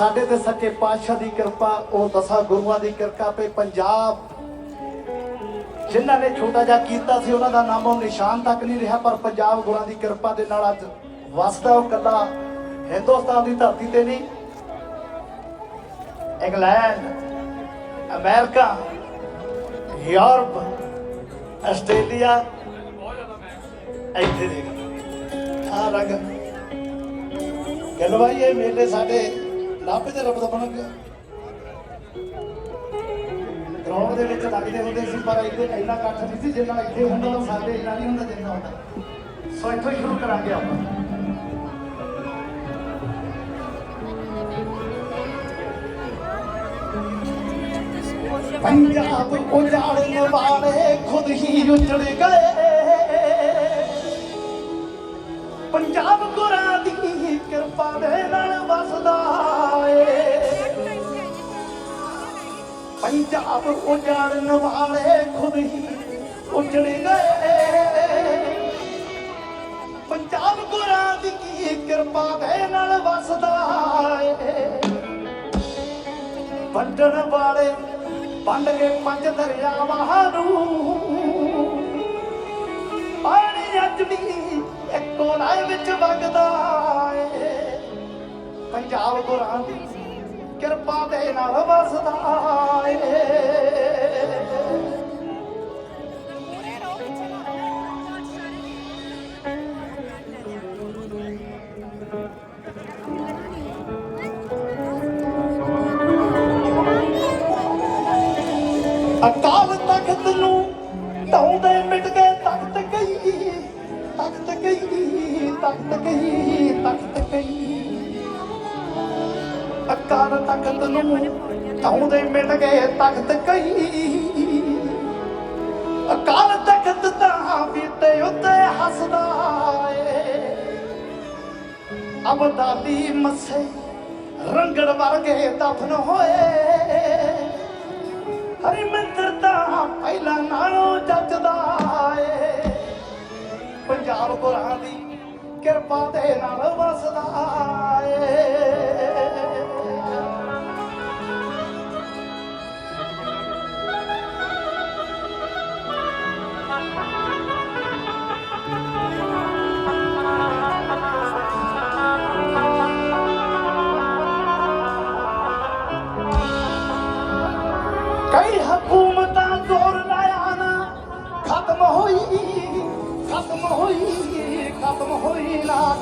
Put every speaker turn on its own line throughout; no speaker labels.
ਸਾਡੇ ਤੇ ਸੱਚੇ ਪਾਤਸ਼ਾਹ ਦੀ ਕਿਰਪਾ, ਉਹ ਦਸਾਂ ਗੁਰੂਆਂ ਦੀ ਕਿਰਪਾ ਪੇ ਪੰਜਾਬ, ਜਿਨ੍ਹਾਂ ਨੇ ਛੋਟਾ ਜਿਹਾ ਕੀਤਾ ਸੀ, ਉਹਨਾਂ ਦਾ ਨਾਮ ਉਹ ਨਿਸ਼ਾਨ ਤੱਕ ਨਹੀਂ ਰਿਹਾ, ਪਰ ਪੰਜਾਬ ਗੁਰਾਂ ਦੀ ਕਿਰਪਾ ਦੇ ਨਾਲ ਅੱਜ ਵਸਦਾ ਉਹ ਕੱਲਾ ਹਿੰਦੁਸਤਾਨ ਦੀ ਧਰਤੀ ਤੇ ਨਹੀਂ। ਇੰਗਲੈਂਡ, ਅਮਰੀਕਾ, ਯੂਰਪ, ਆਸਟ੍ਰੇਲੀਆ, ਇੱਥੇ ਦੇ ਆ ਰੰਗ। ਕਹਿੰਦਾ ਇਹ ਮੇਲੇ ਸਾਡੇ ਲਾਭੇ ਤੇ ਰੱਬ ਦਾ ਬਣ ਗਿਆ। ਗਰਾਊਂਡ ਦੇ ਵਿੱਚ ਲੱਗਦੇ ਹੁੰਦੇ ਸੀ, ਪਰ ਇੱਥੇ ਇੰਨਾ ਇਕੱਠ ਨਹੀਂ ਸੀ ਜਿੰਨਾ ਇੱਥੇ ਹੁੰਦਾ ਤਾਂ ਸਾਡੇ ਇੰਨਾ ਨਹੀਂ ਹੁੰਦਾ ਜਿੰਨਾ ਹੁੰਦਾ। ਸੋ ਇੱਥੋਂ ਹੀ ਸ਼ੁਰੂ ਕਰਾਂਗੇ ਆਪਾਂ। ਪੰਜਾਬ ਉਜਾੜਨ ਵਾਲੇ ਖੁਦ ਹੀ ਉਜੜ ਗਏ। ਪੰਜਾਬ ਉਜਾੜਨ ਵਾਲੇ ਖੁਦ ਹੀ ਉਜੜ ਗਏ। ਪੰਜਾਬ ਗੁਰਾਂ ਦੀ ਕਿਰਪਾ ਦੇ ਨਾਲ ਵਸਦਾ ਏ। ਵੰਡਣ ਵਾਲੇ ਵੰਡ ਕੇ ਪੰਜ ਦਰਿਆਵਾਂ ਨੂੰ। ਪਾਣੀ ਅੱਜ ਵੀ ਇੱਕੋ ਰਾਹ ਵਿੱਚ ਵਗਦਾ ਏ। ਪੰਜਾਬ ਗੁਰਾਂ ਦੀ ਕਿਰਪਾ ਦੇ ਨਾਲ ਵਸਦਾ ਏ ਅਕਾਲ ਤਖਤ ਨੂੰ ਢਾਉਂਦੇ ਮਿਟ ਗਏ ਤਖਤ ਗਈ ਤਖਤ ਗਈ ਤਖਤ ਗਈ ਤਖਤ ਅਕਾਲ ਤਖਤ ਨੂੰ ਢਾਉਂਦੇ ਮਿਟ ਗਏ ਤਖਤ ਗਈ ਅਕਾਲ ਤਖਤ ਤਾਂ ਬੀਤੇ ਉੱਤੇ ਹੱਸਦਾ ਏ। ਅਬਦਾਲੀ ਮਸੇ ਰੰਗੜ ਵਰਗੇ ਦਫਨ ਹੋਏ। ਹਰੀ ਮੰਦਰ ਤਾਂ ਪਹਿਲਾਂ ਨਾਲੋਂ ਜੱਜਦਾ ਏ। ਪੰਜਾਬ ਗੁਰਾਂ ਦੀ ਕਿਰਪਾ ਦੇ ਨਾਲ ਵਸਦਾ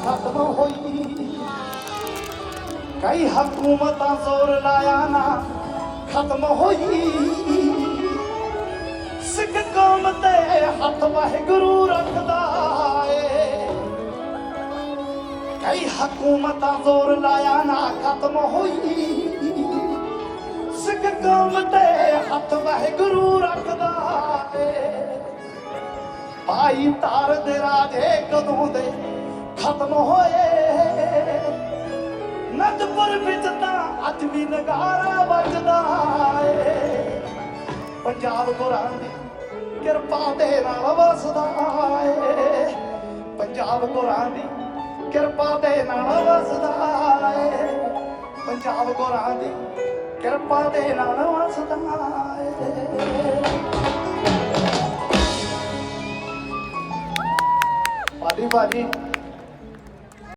ਖਤਮ ਹੋਈ। ਕਈ ਹਕੂਮਤਾਂ ਜ਼ੋਰ ਲਾਇਆ ਨਾ, ਖਤਮ ਹੋਈ। ਸਿੱਖ ਕੌਮ ਤੇ ਹੱਥ ਵਾਹਿਗੁਰੂ ਰੱਖਦਾ ਏ। ਕਈ ਹਕੂਮਤਾਂ ਜ਼ੋਰ ਲਾਇਆ ਨਾ, ਖਤਮ ਹੋਈ। ਸਿੱਖ ਕੌਮ ਤੇ ਹੱਥ ਵਾਹਿਗੁਰੂ ਰੱਖਦਾ ਏ। ਭਾਈ ਤਾਰ ਦੇ ਰਾਜੇ ਕਦੋਂ ਦੇ ਖਤਮ ਹੋਏ। ਨੰਦਪੁਰ ਵਿੱਚ ਤਾਂ ਅੱਜ ਵੀ ਨਗਾਰਾ ਵੱਜਦਾ ਏ। ਪੰਜਾਬ ਗੁਰਾਂ ਦੀ ਕਿਰਪਾ ਦੇ ਨਾਲ ਵਸਦਾ ਏ। ਪੰਜਾਬ ਗੁਰਾਂ ਦੀ ਕਿਰਪਾ ਦੇ ਨਾਲ ਵਸਦਾ ਏ। ਪੰਜਾਬ ਗੁਰਾਂ ਦੀ ਕਿਰਪਾ ਦੇ ਨਾਲ ਵਸਦਾ ਏ। ਪਾਡੀ ਭਾਜੀ